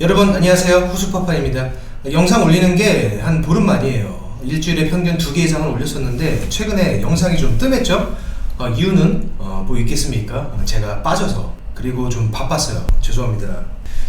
여러분 안녕하세요. 후수파파입니다. 영상 올리는 게 한 보름 만이에요. 일주일에 평균 두 개 이상을 올렸었는데 최근에 영상이 좀 뜸했죠? 어, 이유는 어, 뭐 있겠습니까? 어, 제가 빠져서. 그리고 좀 바빴어요. 죄송합니다.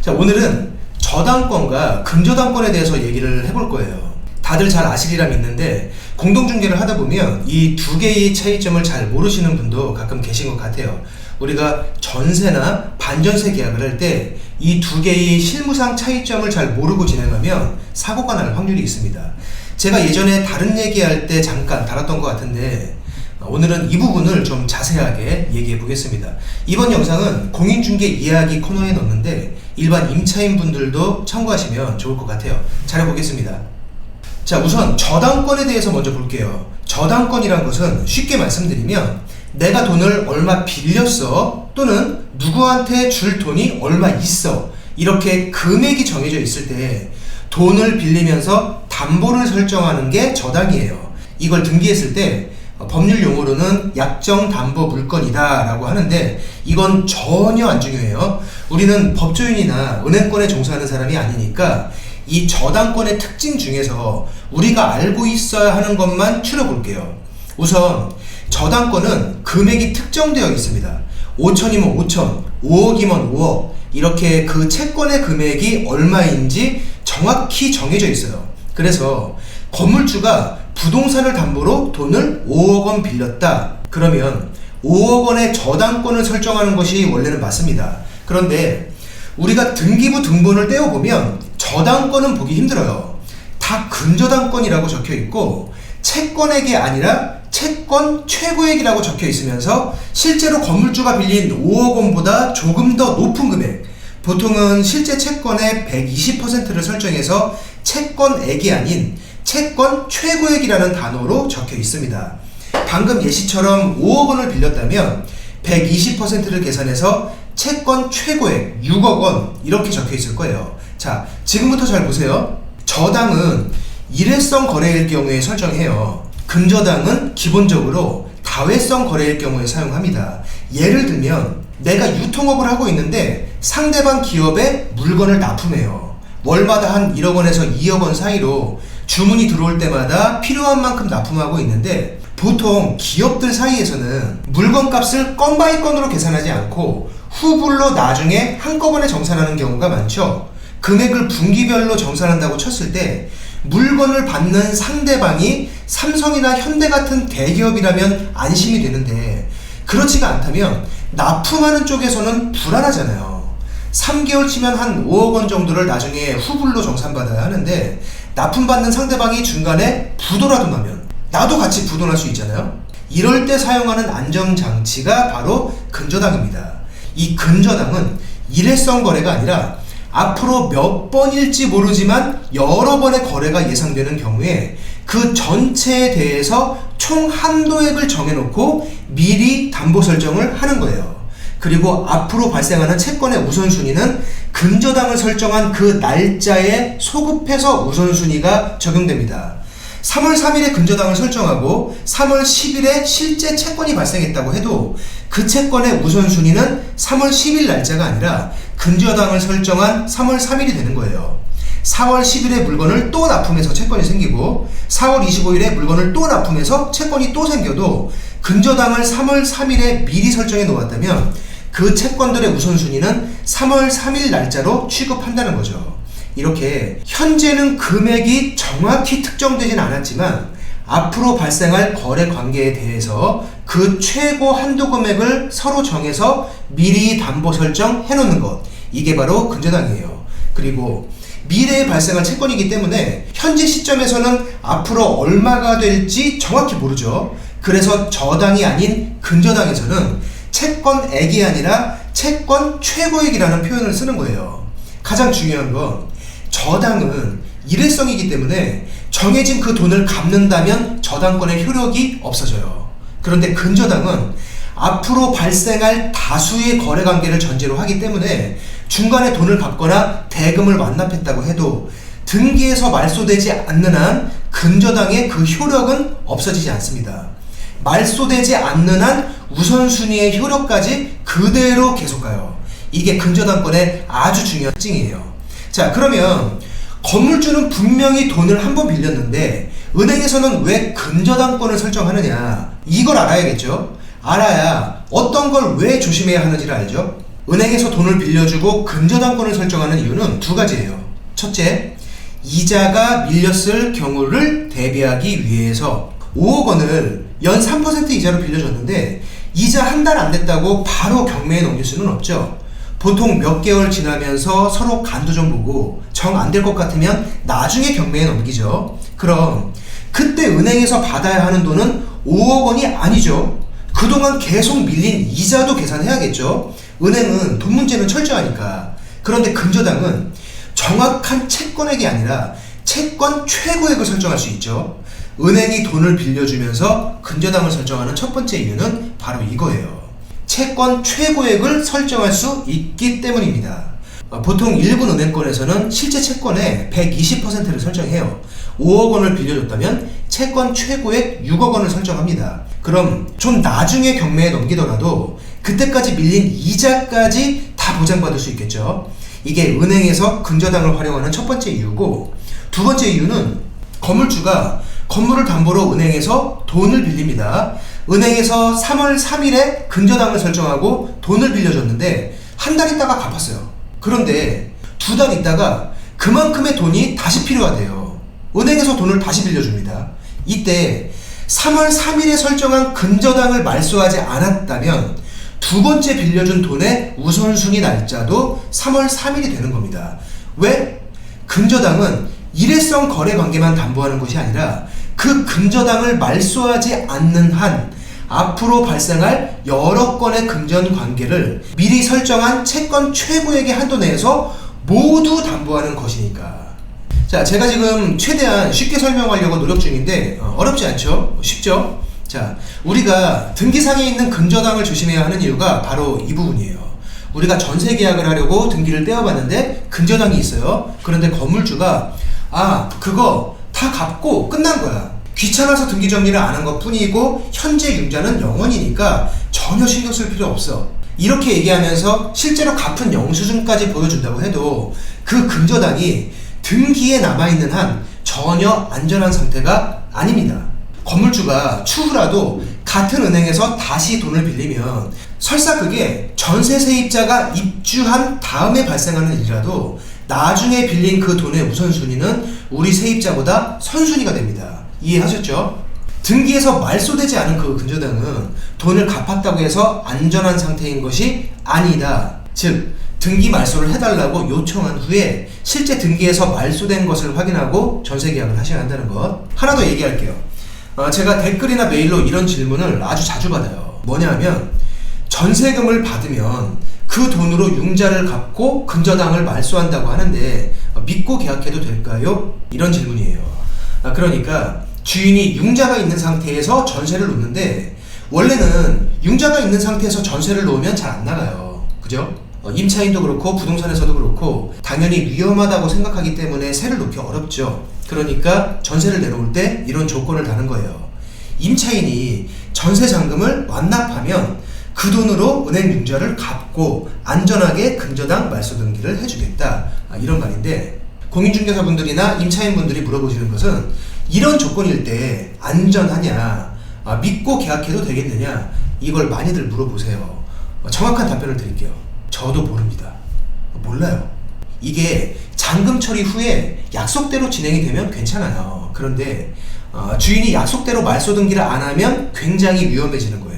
자 오늘은 저당권과 근저당권에 대해서 얘기를 해볼 거예요. 다들 잘 아시리라 믿는데 공동중개를 하다 보면 이 두 개의 차이점을 잘 모르시는 분도 가끔 계신 것 같아요. 우리가 전세나 반전세 계약을 할 때 이 두 개의 실무상 차이점을 잘 모르고 진행하면 사고가 날 확률이 있습니다. 제가 예전에 다른 얘기할 때 잠깐 다뤘던 것 같은데 오늘은 이 부분을 좀 자세하게 얘기해 보겠습니다. 이번 영상은 공인중개 이야기 코너에 넣는데 일반 임차인 분들도 참고하시면 좋을 것 같아요. 잘 해보겠습니다. 자, 우선 저당권에 대해서 먼저 볼게요. 저당권이란 것은 쉽게 말씀드리면 내가 돈을 얼마 빌렸어 또는 누구한테 줄 돈이 얼마 있어 이렇게 금액이 정해져 있을 때 돈을 빌리면서 담보를 설정하는 게 저당이에요. 이걸 등기했을 때 어, 법률 용어로는 약정 담보 물건이다라고 하는데 이건 전혀 안 중요해요. 우리는 법조인이나 은행권에 종사하는 사람이 아니니까 이 저당권의 특징 중에서 우리가 알고 있어야 하는 것만 추려볼게요. 우선 저당권은 금액이 특정되어 있습니다. 5천이면 5천, 5억이면 5억 이렇게 그 채권의 금액이 얼마인지 정확히 정해져 있어요. 그래서 건물주가 부동산을 담보로 돈을 5억 원 빌렸다. 그러면 5억 원의 저당권을 설정하는 것이 원래는 맞습니다. 그런데 우리가 등기부 등본을 떼어보면 저당권은 보기 힘들어요. 다 근저당권이라고 적혀 있고 채권액이 아니라 채권 최고액이라고 적혀 있으면서 실제로 건물주가 빌린 5억 원보다 조금 더 높은 금액 보통은 실제 채권의 120%를 설정해서 채권액이 아닌 채권 최고액이라는 단어로 적혀 있습니다. 방금 예시처럼 5억 원을 빌렸다면 120%를 계산해서 채권 최고액 6억 원 이렇게 적혀 있을 거예요. 자, 지금부터 잘 보세요. 저당은 일회성 거래일 경우에 설정해요. 근저당은 기본적으로 다회성 거래일 경우에 사용합니다. 예를 들면 내가 유통업을 하고 있는데 상대방 기업에 물건을 납품해요. 월마다 한 1억 원에서 2억 원 사이로 주문이 들어올 때마다 필요한 만큼 납품하고 있는데 보통 기업들 사이에서는 물건 값을 건 바이 건으로 계산하지 않고 후불로 나중에 한꺼번에 정산하는 경우가 많죠. 금액을 분기별로 정산한다고 쳤을 때 물건을 받는 상대방이 삼성이나 현대 같은 대기업이라면 안심이 되는데 그렇지가 않다면 납품하는 쪽에서는 불안하잖아요. 3개월 치면 한 5억 원 정도를 나중에 후불로 정산받아야 하는데 납품받는 상대방이 중간에 부도라도 나면 나도 같이 부도날 수 있잖아요. 이럴 때 사용하는 안정장치가 바로 근저당입니다. 이 근저당은 일회성 거래가 아니라 앞으로 몇 번일지 모르지만 여러 번의 거래가 예상되는 경우에 그 전체에 대해서 총 한도액을 정해놓고 미리 담보 설정을 하는 거예요. 그리고 앞으로 발생하는 채권의 우선순위는 근저당을 설정한 그 날짜에 소급해서 우선순위가 적용됩니다. 3월 3일에 근저당을 설정하고 3월 10일에 실제 채권이 발생했다고 해도 그 채권의 우선순위는 3월 10일 날짜가 아니라 근저당을 설정한 3월 3일이 되는 거예요. 4월 10일에 물건을 또 납품해서 채권이 생기고 4월 25일에 물건을 또 납품해서 채권이 또 생겨도 근저당을 3월 3일에 미리 설정해 놓았다면 그 채권들의 우선순위는 3월 3일 날짜로 취급한다는 거죠. 이렇게 현재는 금액이 정확히 특정되진 않았지만 앞으로 발생할 거래 관계에 대해서 그 최고 한도 금액을 서로 정해서 미리 담보 설정해 놓는 것. 이게 바로 근저당이에요. 그리고 미래에 발생할 채권이기 때문에 현재 시점에서는 앞으로 얼마가 될지 정확히 모르죠. 그래서 저당이 아닌 근저당에서는 채권액이 아니라 채권 최고액이라는 표현을 쓰는 거예요. 가장 중요한 건 저당은 일회성이기 때문에 정해진 그 돈을 갚는다면 저당권의 효력이 없어져요. 그런데 근저당은 앞으로 발생할 다수의 거래 관계를 전제로 하기 때문에 중간에 돈을 갚거나 대금을 완납했다고 해도 등기에서 말소되지 않는 한 근저당의 그 효력은 없어지지 않습니다. 말소되지 않는 한 우선순위의 효력까지 그대로 계속 가요. 이게 근저당권의 아주 중요한 특징이에요. 자, 그러면 건물주는 분명히 돈을 한 번 빌렸는데 은행에서는 왜 근저당권을 설정하느냐? 이걸 알아야겠죠. 알아야 어떤 걸 왜 조심해야 하는지를 알죠. 은행에서 돈을 빌려주고 근저당권을 설정하는 이유는 두 가지예요. 첫째, 이자가 밀렸을 경우를 대비하기 위해서 5억 원을 연 3% 이자로 빌려줬는데 이자 한 달 안 됐다고 바로 경매에 넘길 수는 없죠. 보통 몇 개월 지나면서 서로 간도 좀 보고 정 안 될 것 같으면 나중에 경매에 넘기죠. 그럼 그때 은행에서 받아야 하는 돈은 5억 원이 아니죠. 그동안 계속 밀린 이자도 계산해야겠죠. 은행은 돈 문제는 철저하니까. 그런데 근저당은 정확한 채권액이 아니라 채권 최고액을 설정할 수 있죠. 은행이 돈을 빌려주면서 근저당을 설정하는 첫 번째 이유는 바로 이거예요. 채권 최고액을 설정할 수 있기 때문입니다. 어, 보통 일군 은행권에서는 실제 채권의 120%를 설정해요. 5억 원을 빌려줬다면 채권 최고액 6억 원을 설정합니다. 그럼 좀 나중에 경매에 넘기더라도 그때까지 밀린 이자까지 다 보장받을 수 있겠죠. 이게 은행에서 근저당을 활용하는 첫 번째 이유고 두 번째 이유는 건물주가 건물을 담보로 은행에서 돈을 빌립니다. 은행에서 3월 3일에 근저당을 설정하고 돈을 빌려줬는데 한 달 있다가 갚았어요. 그런데 두 달 있다가 그만큼의 돈이 다시 필요하대요. 은행에서 돈을 다시 빌려줍니다. 이때 3월 3일에 설정한 근저당을 말소하지 않았다면 두 번째 빌려준 돈의 우선순위 날짜도 3월 3일이 되는 겁니다. 왜? 근저당은 일회성 거래 관계만 담보하는 것이 아니라 그 근저당을 말소하지 않는 한 앞으로 발생할 여러 건의 금전 관계를 미리 설정한 채권 최고액의 한도 내에서 모두 담보하는 것이니까. 자, 제가 지금 최대한 쉽게 설명하려고 노력 중인데 어, 어렵지 않죠? 쉽죠? 자, 우리가 등기상에 있는 근저당을 조심해야 하는 이유가 바로 이 부분이에요. 우리가 전세 계약을 하려고 등기를 떼어봤는데 근저당이 있어요. 그런데 건물주가 아, 그거 다 갚고 끝난 거야. 귀찮아서 등기 정리를 안 한 것 뿐이고 현재 융자는 영원이니까 전혀 신경 쓸 필요 없어. 이렇게 얘기하면서 실제로 갚은 영수증까지 보여준다고 해도 그 근저당이 등기에 남아있는 한 전혀 안전한 상태가 아닙니다. 건물주가 추후라도 같은 은행에서 다시 돈을 빌리면 설사 그게 전세 세입자가 입주한 다음에 발생하는 일이라도 나중에 빌린 그 돈의 우선순위는 우리 세입자보다 선순위가 됩니다. 이해하셨죠? 등기에서 말소되지 않은 그 근저당은 돈을 갚았다고 해서 안전한 상태인 것이 아니다. 즉, 등기 말소를 해달라고 요청한 후에 실제 등기에서 말소된 것을 확인하고 전세 계약을 하셔야 한다는 것. 하나 더 얘기할게요. 어, 제가 댓글이나 메일로 이런 질문을 아주 자주 받아요. 뭐냐면 전세금을 받으면 그 돈으로 융자를 갚고 근저당을 말소한다고 하는데 어, 믿고 계약해도 될까요? 이런 질문이에요. 아, 그러니까 주인이 융자가 있는 상태에서 전세를 놓는데 원래는 융자가 있는 상태에서 전세를 놓으면 잘 안 나가요. 그죠? 어, 임차인도 그렇고 부동산에서도 그렇고 당연히 위험하다고 생각하기 때문에 세를 놓기 어렵죠. 그러니까 전세를 내놓을 때 이런 조건을 다는 거예요. 임차인이 전세 잔금을 완납하면 그 돈으로 은행 융자를 갚고 안전하게 근저당 말소 등기를 해주겠다 아, 이런 말인데 공인중개사분들이나 임차인분들이 물어보시는 것은 이런 조건일 때 안전하냐 아, 믿고 계약해도 되겠느냐 이걸 많이들 물어보세요 어, 정확한 답변을 드릴게요 저도 모릅니다 몰라요 이게 잔금 처리 후에 약속대로 진행이 되면 괜찮아요 그런데 어, 주인이 약속대로 말소 등기를 안 하면 굉장히 위험해지는 거예요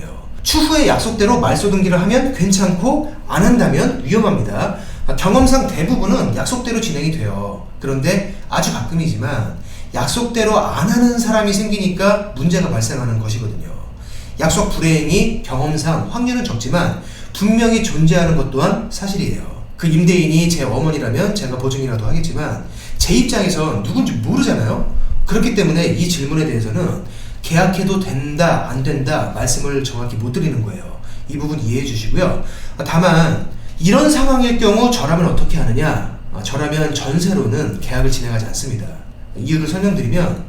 추후에 약속대로 말소 등기를 하면 괜찮고 안 한다면 위험합니다. 아, 경험상 대부분은 약속대로 진행이 돼요. 그런데 아주 가끔이지만 약속대로 안 하는 사람이 생기니까 문제가 발생하는 것이거든요. 약속 불이행이 경험상 확률은 적지만 분명히 존재하는 것 또한 사실이에요. 그 임대인이 제 어머니라면 제가 보증이라도 하겠지만 제 입장에선 누군지 모르잖아요. 그렇기 때문에 이 질문에 대해서는 계약해도 된다, 안 된다 말씀을 정확히 못 드리는 거예요. 이 부분 이해해 주시고요. 다만 이런 상황일 경우 저라면 어떻게 하느냐? 어, 저라면 전세로는 계약을 진행하지 않습니다. 이유를 설명드리면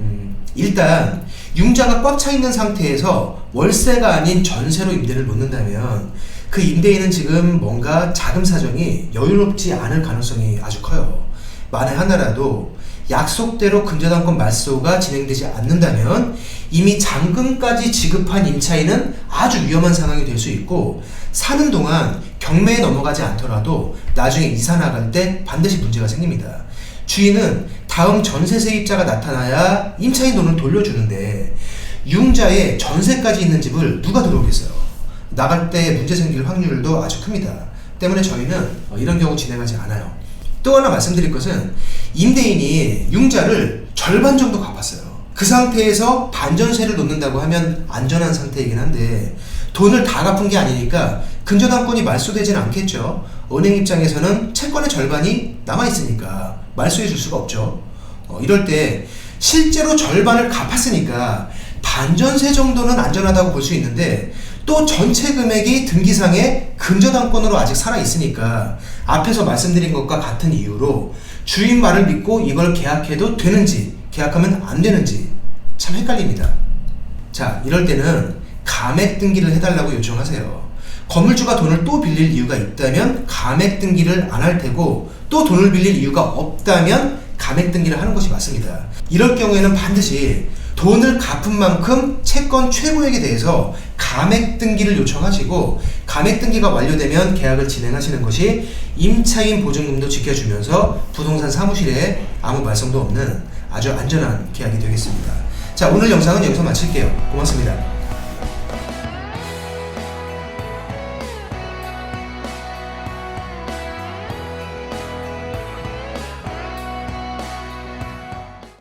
음, 일단 융자가 꽉 차 있는 상태에서 월세가 아닌 전세로 임대를 놓는다면 그 임대인은 지금 뭔가 자금 사정이 여유롭지 않을 가능성이 아주 커요. 만에 하나라도 약속대로 근저당권 말소가 진행되지 않는다면 이미 잔금까지 지급한 임차인은 아주 위험한 상황이 될 수 있고 사는 동안 경매에 넘어가지 않더라도 나중에 이사 나갈 때 반드시 문제가 생깁니다. 주인은 다음 전세 세입자가 나타나야 임차인 돈을 돌려주는데 융자에 전세까지 있는 집을 누가 들어오겠어요? 나갈 때 문제 생길 확률도 아주 큽니다. 때문에 저희는 어, 이런 경우 진행하지 않아요. 또 하나 말씀드릴 것은 임대인이 융자를 절반 정도 갚았어요. 그 상태에서 반전세를 놓는다고 하면 안전한 상태이긴 한데 돈을 다 갚은 게 아니니까 근저당권이 말소되지는 않겠죠. 은행 입장에서는 채권의 절반이 남아 있으니까 말소해 줄 수가 없죠. 어, 이럴 때 실제로 절반을 갚았으니까 반전세 정도는 안전하다고 볼 수 있는데 또 전체 금액이 등기상에 근저당권으로 아직 살아 있으니까 앞에서 말씀드린 것과 같은 이유로 주인 말을 믿고 이걸 계약해도 되는지 계약하면 안 되는지 참 헷갈립니다. 자, 이럴 때는 감액 등기를 해달라고 요청하세요. 건물주가 돈을 또 빌릴 이유가 있다면 감액 등기를 안 할 테고 또 돈을 빌릴 이유가 없다면 감액 등기를 하는 것이 맞습니다. 이럴 경우에는 반드시 돈을 갚은 만큼 채권 최고액에 대해서 감액 등기를 요청하시고 감액 등기가 완료되면 계약을 진행하시는 것이 임차인 보증금도 지켜주면서 부동산 사무실에 아무 말썽도 없는 아주 안전한 계약이 되겠습니다. 자 오늘 영상은 여기서 마칠게요. 고맙습니다.